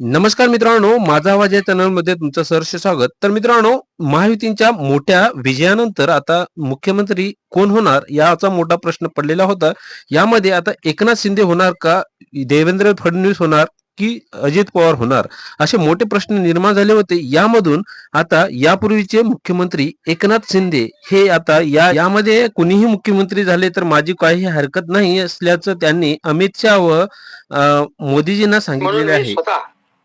नमस्कार मित्रांनो माझा आवाज या चॅनलमध्ये तुमचं सहर्ष स्वागत. तर मित्रांनो महायुतींच्या मोठ्या विजयानंतर आता मुख्यमंत्री कोण होणार याचा मोठा प्रश्न पडलेला होता. यामध्ये आता एकनाथ शिंदे होणार का देवेंद्र फडणवीस होणार की अजित पवार होणार? असे मोठे प्रश्न निर्माण झाले होते. यामधून आता यापूर्वीचे मुख्यमंत्री एकनाथ शिंदे हे आता या यामध्ये कुणीही मुख्यमंत्री झाले तर माझी काही हरकत नाही असल्याचं त्यांनी अमित शहा व मोदीजींना सांगितलेले आहे.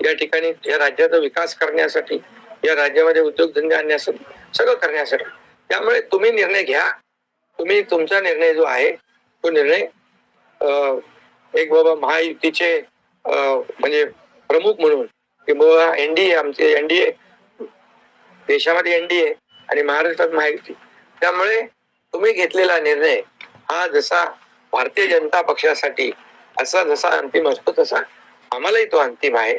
या ठिकाणी या राज्याचा विकास करण्यासाठी या राज्यामध्ये उद्योगधंदे आणण्यासाठी सगळं करण्यासाठी. त्यामुळे तुम्ही निर्णय घ्या. तुम्ही तुमचा निर्णय जो आहे तो निर्णय एक बाबा महायुतीचे म्हणजे प्रमुख म्हणून की बाबा एनडीए आमचे एनडीए देशामध्ये एनडीए आणि महाराष्ट्रात महायुती. त्यामुळे तुम्ही घेतलेला निर्णय हा जसा भारतीय जनता पक्षासाठी असा जसा अंतिम असतो तसा आम्हालाही तो अंतिम आहे.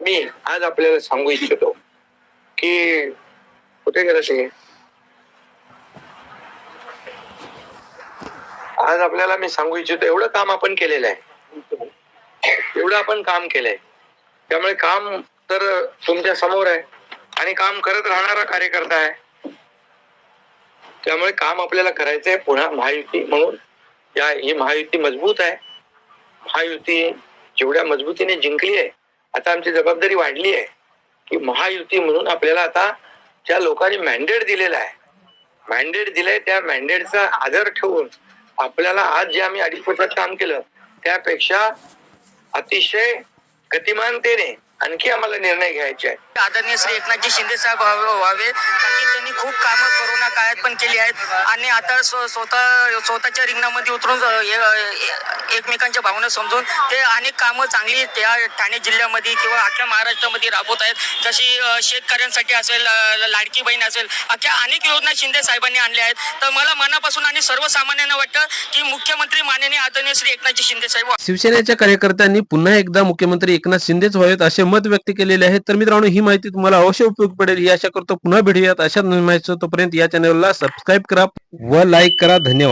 मी आज आपल्याला सांगू इच्छितो की कुठे गेलं ते आज आपल्याला मी सांगू इच्छितो एवढं काम आपण केलेलं आहे. एवढं आपण काम केलंय. त्यामुळे काम तर तुमच्यासमोर आहे आणि काम करत राहणारा कार्यकर्ता आहे. त्यामुळे काम आपल्याला करायचंय पुन्हा महायुती म्हणून. या ही महायुती मजबूत आहे. महायुती जेवढ्या मजबूतीने जिंकली आहे आता आमची जबाबदारी वाढली आहे. की महायुती म्हणून आपल्याला आता ज्या लोकांनी मॅन्डेट दिलेला आहे मॅन्डेट दिलंय त्या मॅन्डेटचा आदर ठेवून आपल्याला आज जे आम्ही अडीच वर्षात काम केलं त्यापेक्षा अतिशय गतिमानतेने आणखी आम्हाला निर्णय घ्यायचे आहेत. आदरणीय श्री एकनाथजी शिंदे साहेब व्हावे. खूप कामं कोरोना काळात पण केली आहेत. आणि आता स्व- स्वतः स्वतःच्या रिंगणामध्ये उतरून एकमेकांच्या भावना समजून ते अनेक कामं चांगली त्या ठाणे जिल्ह्यामध्ये किंवा अख्ख्या महाराष्ट्रामध्ये राबवत आहेत. जशी शेतकऱ्यांसाठी असेल लाडकी बहीण असेल अख्ख्या अनेक योजना शिंदे साहेबांनी आणल्या आहेत. तर मला मनापासून आणि सर्वसामान्यांना वाटतं की मुख्यमंत्री माननीय आदरणीय श्री एकनाथजी शिंदे साहेब शिवसेनेच्या कार्यकर्त्यांनी पुन्हा एकदा मुख्यमंत्री एकनाथ शिंदेच व्हावेत असे मत व्यक्त केलेले आहे. तर मित्रांनो ही माहिती तुम्हाला अवश्य उपयोग पडेल. ही आशा करतो पुन्हा भेटूयात. अशा माहिती तोपर्यंत या चॅनलला सबस्क्राईब करा व लाईक करा. धन्यवाद.